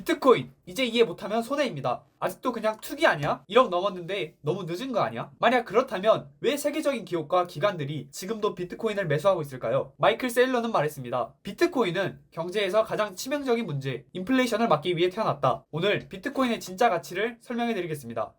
비트코인 이제 이해 못하면 손해입니다. 아직도 그냥 투기 아니야? 1억 넘었는데 너무 늦은 거 아니야? 만약 그렇다면 왜 세계적인 기업과 기관들이 지금도 비트코인을 매수하고 있을까요? 마이클 세일러는 말했습니다. 비트코인은 경제에서 가장 치명적인 문제, 인플레이션을 막기 위해 태어났다. 오늘 비트코인의 진짜 가치를 설명해 드리겠습니다.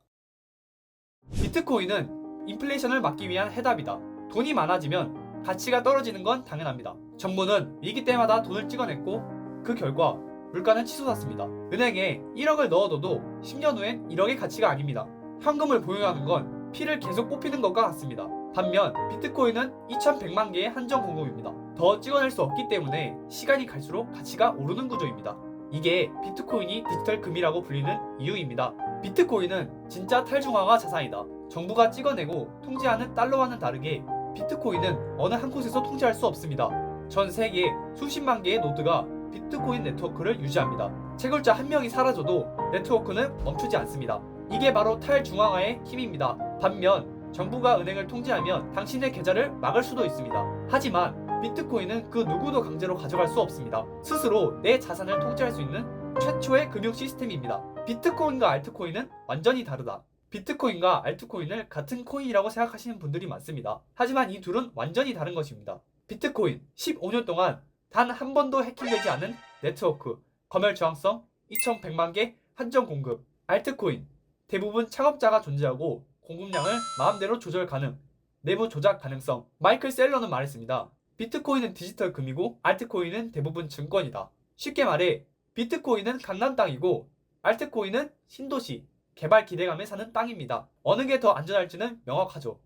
비트코인은 인플레이션을 막기 위한 해답이다. 돈이 많아지면 가치가 떨어지는 건 당연합니다. 정부는 위기 때마다 돈을 찍어냈고 그 결과 물가는 치솟았습니다. 은행에 1억을 넣어둬도 10년 후엔 1억의 가치가 아닙니다. 현금을 보유하는 건 피를 계속 뽑히는 것과 같습니다. 반면 비트코인은 2100만 개의 한정 공급입니다. 더 찍어낼 수 없기 때문에 시간이 갈수록 가치가 오르는 구조입니다. 이게 비트코인이 디지털 금이라고 불리는 이유입니다. 비트코인은 진짜 탈중앙화 자산이다. 정부가 찍어내고 통제하는 달러와는 다르게 비트코인은 어느 한 곳에서 통제할 수 없습니다. 전 세계 수십만 개의 노드가 비트코인 네트워크를 유지합니다. 채굴자 한 명이 사라져도 네트워크는 멈추지 않습니다. 이게 바로 탈중앙화의 힘입니다. 반면 정부가 은행을 통제하면 당신의 계좌를 막을 수도 있습니다. 하지만 비트코인은 그 누구도 강제로 가져갈 수 없습니다. 스스로 내 자산을 통제할 수 있는 최초의 금융 시스템입니다. 비트코인과 알트코인은 완전히 다르다. 비트코인과 알트코인을 같은 코인이라고 생각하시는 분들이 많습니다. 하지만 이 둘은 완전히 다른 것입니다. 비트코인 15년 동안 단 한 번도 해킹되지 않은 네트워크, 검열 저항성, 2100만 개 한정 공급, 알트코인 대부분 창업자가 존재하고 공급량을 마음대로 조절 가능, 내부 조작 가능성. 마이클 셀러는 말했습니다. 비트코인은 디지털 금이고 알트코인은 대부분 증권이다. 쉽게 말해 비트코인은 강남 땅이고 알트코인은 신도시, 개발 기대감에 사는 땅입니다. 어느 게 더 안전할지는 명확하죠.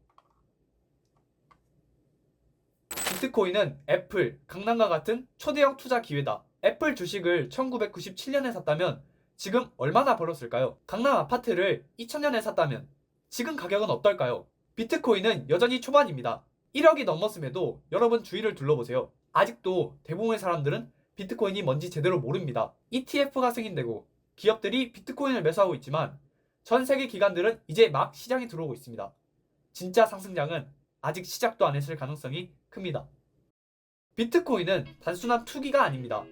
비트코인은 애플, 강남과 같은 초대형 투자 기회다. 애플 주식을 1997년에 샀다면 지금 얼마나 벌었을까요? 강남 아파트를 2000년에 샀다면 지금 가격은 어떨까요? 비트코인은 여전히 초반입니다. 1억이 넘었음에도 여러분 주위를 둘러보세요. 아직도 대부분의 사람들은 비트코인이 뭔지 제대로 모릅니다. ETF가 승인되고 기업들이 비트코인을 매수하고 있지만 전 세계 기관들은 이제 막 시장에 들어오고 있습니다. 진짜 상승장은 아직 시작도 안 했을 가능성이 큽니다. 비트코인은 단순한 투기가 아닙니다.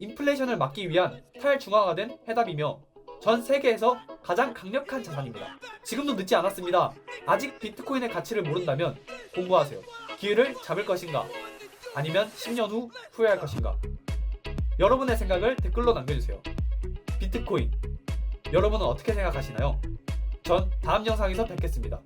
인플레이션을 막기 위한 탈중앙화된 해답이며 전 세계에서 가장 강력한 자산입니다. 지금도 늦지 않았습니다. 아직 비트코인의 가치를 모른다면 공부하세요. 기회를 잡을 것인가? 아니면 10년 후 후회할 것인가? 여러분의 생각을 댓글로 남겨주세요. 비트코인. 여러분은 어떻게 생각하시나요? 전 다음 영상에서 뵙겠습니다.